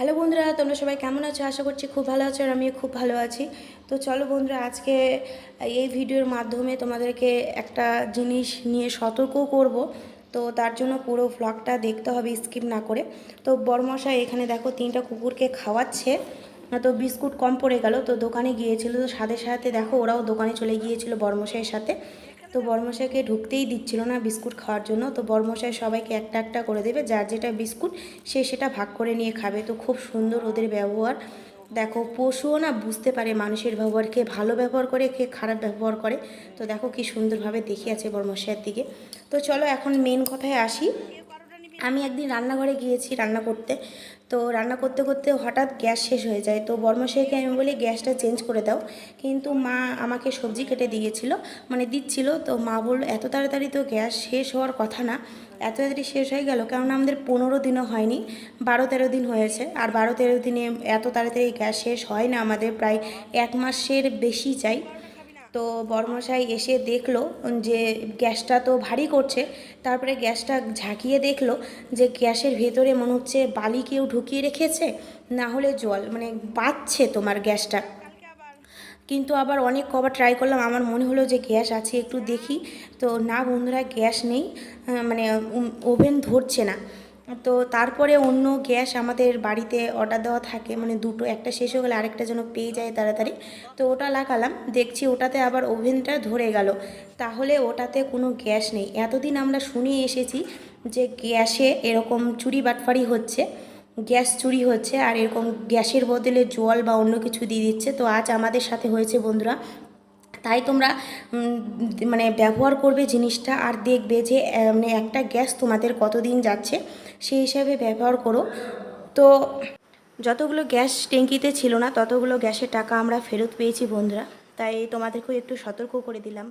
Hello বন্ধুরা, তোমরা সবাই কেমন আছো? আশা করছি খুব ভালো আছো আর আমিও খুব ভালো আছি। তো চলো বন্ধুরা, আজকে এই ভিডিওর মাধ্যমে তোমাদেরকে একটা জিনিস নিয়ে সতর্কও করব। তো তার জন্য পুরো ভ্লগটা দেখতে হবে স্কিপ না করে। তো বরমশাই এখানে দেখো তিনটা কুকুরকে খাওয়াচ্ছে। তো বিস্কুট কম পড়ে গেল, তো দোকানে গিয়েছিল। তো সাথে সাথে দেখো ওরাও দোকানে চলে গিয়েছিল বরমশাইয়ের সাথে। তো বর্মশাইকে ঢুকতেই দিচ্ছিল না বিস্কুট খাওয়ার জন্য। তো বর্মশাই সবাইকে একটা একটা করে দেবে, যার যেটা বিস্কুট সে সেটা ভাগ করে নিয়ে খাবে। তো খুব সুন্দর ওদের ব্যবহার। দেখো, পশুও না বুঝতে পারে মানুষের ব্যবহার, কে ভালো ব্যবহার করে, কে খারাপ ব্যবহার করে। তো দেখো কি সুন্দরভাবে দেখে আছে বর্মশাইয়ের দিকে। তো চলো এখন মেন কথায় আসি। আমি একদিন রান্নাঘরে গিয়েছি রান্না করতে। তো রান্না করতে করতে হঠাৎ গ্যাস শেষ হয়ে যায়। তো বর্মশাইকে আমি বলি, গ্যাসটা চেঞ্জ করে দাও। কিন্তু মা আমাকে সবজি কেটে দিয়েছিল মানে দিচ্ছিল। তো মা বলল, এত তাড়াতাড়ি তো গ্যাস শেষ হওয়ার কথা না। এত তাড়াতাড়ি শেষ হয়ে গেল, কেননা আমাদের পনেরো দিনও হয়নি। বারো তেরো দিন হয়েছে। আর বারো তেরো দিনে এত তাড়াতাড়ি গ্যাস শেষ হয় না আমাদের। প্রায় এক মাসের বেশি চাই তো বর্মশাই এসে দেখল যে গ্যাসটা তো ভারী করছে, তারপরে গ্যাসটা ঝাঁকিয়ে দেখল যে গ্যাসের ভেতরে মনে হচ্ছে বালি কেউ ঢুকিয়ে রেখেছে, না হলে জল মানে বাচ্ছে তোমার গ্যাসটা। কিন্তু আবার অনেক কবার ট্রাই করলাম, আমার মনে হলো যে গ্যাস আছে, একটু দেখি। তো না বন্ধুরা, গ্যাস নেই মানে ওভেন ধরছে না। তো তারপরে অন্য গ্যাস আমাদের বাড়িতে অর্ডার দেওয়া থাকে মানে দুটো, একটা শেষ হয়ে গেলে আরেকটা যেন পেয়ে যায় তাড়াতাড়ি। তো ওটা লাগালাম, দেখছি ওটাতে আবার ওভেনটা ধরে গেল। তাহলে ওটাতে কোনো গ্যাস নেই। এতদিন আমরা শুনে এসেছি যে গ্যাসে এরকম চুরি বাটফারি হচ্ছে, গ্যাস চুরি হচ্ছে আর এরকম গ্যাসের বদলে জল বা অন্য কিছু দিয়ে দিচ্ছে। তো আজ আমাদের সাথে হয়েছে বন্ধুরা তাই তোমরা মানে ব্যবহার করবে জিনিসটা আর দেখবে যে মানে একটা গ্যাস তোমাদের কতদিন যাচ্ছে সেই হিসাবে ব্যবহার করো। তো যতগুলো গ্যাস ট্যাঙ্কিতে ছিল না, ততগুলো গ্যাসের টাকা আমরা ফেরত পেয়েছি বন্ধুরা। তাই তোমাদেরকেও একটু সতর্ক করে দিলাম।